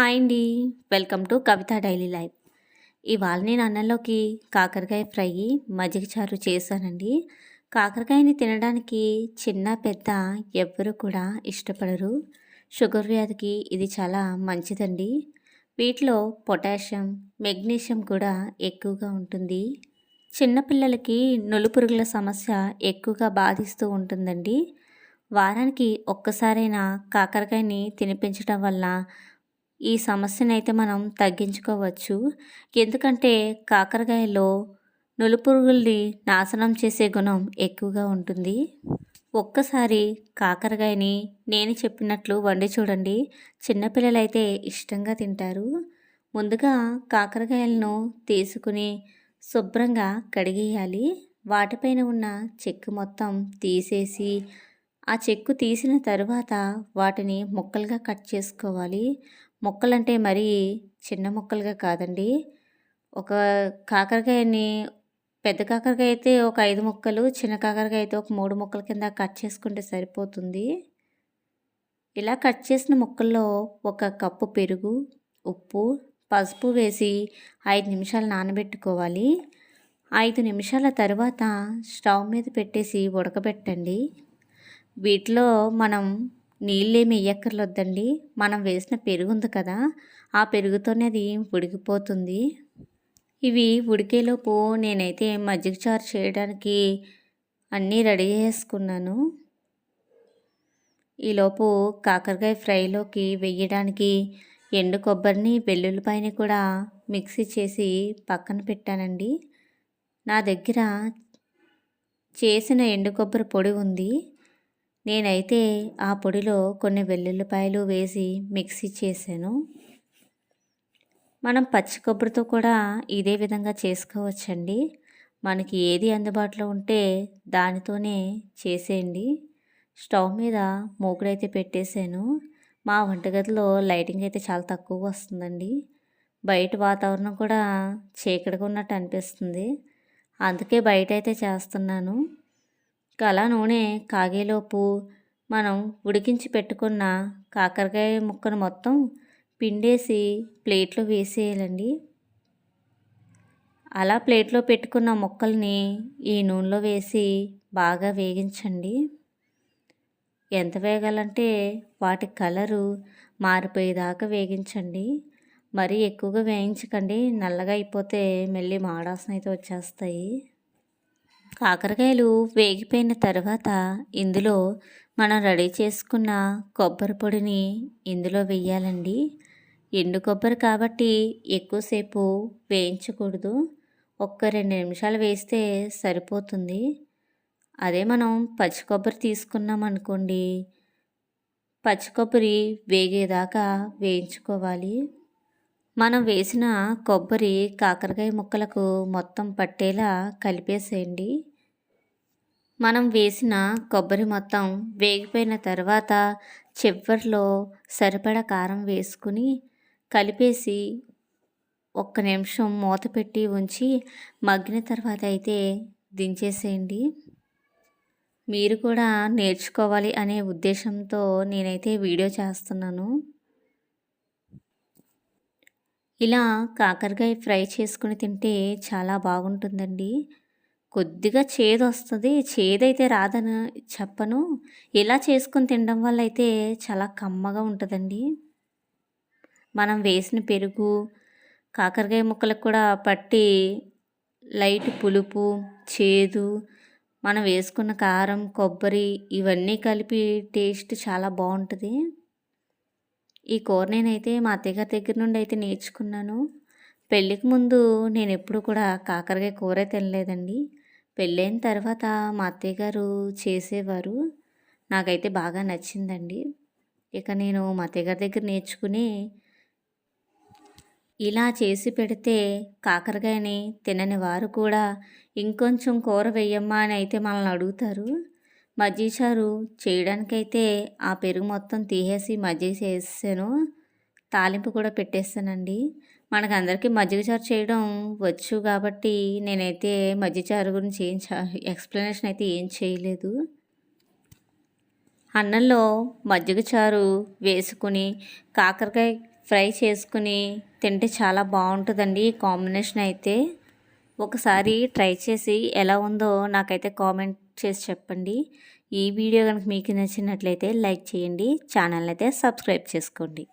Hi అండి. Welcome to Kavitha daily life. ఇవాళ నేను అన్నంలోకి కాకరకాయ ఫ్రై మజ్జిగ చారు చేశానండి. కాకరకాయని తినడానికి చిన్న పెద్ద ఎవ్వరు కూడా ఇష్టపడరు. షుగర్ వ్యాధికి ఇది చాలా మంచిదండి. వీటిలో పొటాషియం మెగ్నీషియం కూడా ఎక్కువగా ఉంటుంది. చిన్నపిల్లలకి నులుపురుగుల సమస్య ఎక్కువగా బాధిస్తూ ఉంటుందండి. వారానికి ఒక్కసారైనా కాకరకాయని తినిపించడం వల్ల ఈ సమస్యను అయితే మనం తగ్గించుకోవచ్చు. ఎందుకంటే కాకరకాయలో నులుపురుగుల్ని నాశనం చేసే గుణం ఎక్కువగా ఉంటుంది. ఒక్కసారి కాకరకాయని నేను చెప్పినట్లు వండి చూడండి. చిన్నపిల్లలైతే ఇష్టంగా తింటారు. ముందుగా కాకరకాయలను తీసుకుని శుభ్రంగా కడిగేయాలి. వాటిపైన ఉన్న చెక్కు మొత్తం తీసేసి ఆ చెక్కు తీసిన తరువాత వాటిని ముక్కలుగా కట్ చేసుకోవాలి. ముక్కలంటే మరీ చిన్న ముక్కలుగా కాదండి. ఒక కాకరకాయని పెద్ద కాకరకాయ అయితే ఒక ఐదు ముక్కలు చిన్న కాకరకాయ అయితే ఒక మూడు ముక్కల కింద కట్ చేసుకుంటే సరిపోతుంది. ఇలా కట్ చేసిన ముక్కల్లో ఒక కప్పు పెరుగు ఉప్పు పసుపు వేసి ఐదు నిమిషాలు నానబెట్టుకోవాలి. ఐదు నిమిషాల తర్వాత స్టవ్ మీద పెట్టేసి ఉడకబెట్టండి. వీటిలో మనం నీళ్ళేమి ఎక్కర్లొద్దండి మనం వేసిన పెరుగు ఉంది కదా ఆ పెరుగుతోనే అది ఉడికిపోతుంది. ఇవి ఉడికేలోపు నేనైతే మజ్జిగ చారు చేయడానికి అన్నీ రెడీ చేసుకున్నాను. ఈలోపు కాకరకాయ ఫ్రైలోకి వేయడానికి ఎండు కొబ్బరిని వెల్లుల్లిపాయని కూడా మిక్సీ చేసి పక్కన పెట్టానండి. నా దగ్గర చేసిన ఎండు కొబ్బరి పొడి ఉంది. నేనైతే ఆ పొడిలో కొన్ని వెల్లుల్లిపాయలు వేసి మిక్సీ చేశాను. మనం పచ్చి కొబ్బరితో కూడా ఇదే విధంగా చేసుకోవచ్చండి. మనకి ఏది అందుబాటులో ఉంటే దానితోనే చేసేయండి. స్టవ్ మీద మూకుడైతే పెట్టేశాను. మా వంటగదిలో లైటింగ్ అయితే చాలా తక్కువ వస్తుందండి. బయట వాతావరణం కూడా చీకటిగా ఉన్నట్టు అనిపిస్తుంది. అందుకే బయట అయితే చేస్తున్నాను. కళ నూనె కాగేలోపు మనం ఉడికించి పెట్టుకున్న కాకరకాయ ముక్కను మొత్తం పిండేసి ప్లేట్లో వేసేయాలండి. అలా ప్లేట్లో పెట్టుకున్న ముక్కల్ని ఈ నూనెలో వేసి బాగా వేగించండి. ఎంత వేగాలంటే వాటి కలరు మారిపోయేదాకా వేగించండి. మరీ ఎక్కువగా వేయించకండి నల్లగా అయిపోతే మళ్ళీ మాడాసన అయితే వచ్చేస్తాయి. కాకరకాయలు వేగిపోయిన తర్వాత ఇందులో మనం రెడీ చేసుకున్న కొబ్బరి పొడిని ఇందులో వేయాలండి. ఎండు కొబ్బరి కాబట్టి ఎక్కువసేపు వేయించకూడదు. ఒక్క రెండు నిమిషాలు వేస్తే సరిపోతుంది. అదే మనం పచ్చి కొబ్బరి తీసుకున్నాం అనుకోండి పచ్చి కొబ్బరి వేగేదాకా వేయించుకోవాలి. మనం వేసిన కొబ్బరి కాకరకాయ ముక్కలకు మొత్తం పట్టేలా కలిపేసేయండి. మనం వేసిన కొబ్బరి మొత్తం వేగిపోయిన తర్వాత చివరిలో సరిపడా కారం వేసుకుని కలిపేసి ఒక్క నిమిషం మూత పెట్టి ఉంచి మగ్గిన తర్వాత అయితే దించేసేయండి. మీరు కూడా నేర్చుకోవాలి అనే ఉద్దేశంతో నేనైతే వీడియో చేస్తున్నాను. ఇలా కాకరకాయ ఫ్రై చేసుకుని తింటే చాలా బాగుంటుందండి. కొద్దిగా చేదు వస్తుంది. చేదైతే రాదని చెప్పను. ఇలా చేసుకుని తినడం వల్ల అయితే చాలా కమ్మగా ఉంటుందండి. మనం వేసిన పెరుగు కాకరకాయ ముక్కలకు కూడా పట్టి లైట్ పులుపు చేదు మనం వేసుకున్న కారం కొబ్బరి ఇవన్నీ కలిపి టేస్ట్ చాలా బాగుంటుంది. ఈ కూర నేనైతే మా అత్తయ్యగారి దగ్గర నుండి అయితే నేర్చుకున్నాను. పెళ్ళికి ముందు నేను ఎప్పుడు కూడా కాకరకాయ కూర తినలేదండి. పెళ్ళైన తర్వాత మా అత్తయ్య గారు చేసేవారు. నాకైతే బాగా నచ్చిందండి. ఇక నేను మా అత్తయ్య గారి దగ్గర నేర్చుకుని ఇలా చేసి పెడితే కాకరకాయని తినని వారు కూడా ఇంకొంచెం కూర వెయ్యమ్మా అని అయితే మనల్ని అడుగుతారు. మజ్జిగ చారు చేయడానికైతే ఆ పెరుగు మొత్తం తీసేసి మజ్జిగ చేసాను. తాలింపు కూడా పెట్టేస్తానండి. మనకు అందరికీ మజ్జిగ చారు చేయడం వచ్చు కాబట్టి నేనైతే మజ్జిచారు గురించి ఏం ఎక్స్ప్లెనేషన్ అయితే ఏం చేయలేదు. అన్నంలో మజ్జిగ చారు వేసుకుని కాకరకాయ ఫ్రై చేసుకుని తింటే చాలా బాగుంటుందండి ఈ కాంబినేషన్ అయితే. ఒకసారి ట్రై చేసి ఎలా ఉందో నాకైతే కామెంట్ చేసి చెప్పండి. ఈ వీడియో కనుక మీకు నచ్చినట్లయితే లైక్ చేయండి. ఛానల్ అయితే సబ్స్క్రైబ్ చేసుకోండి.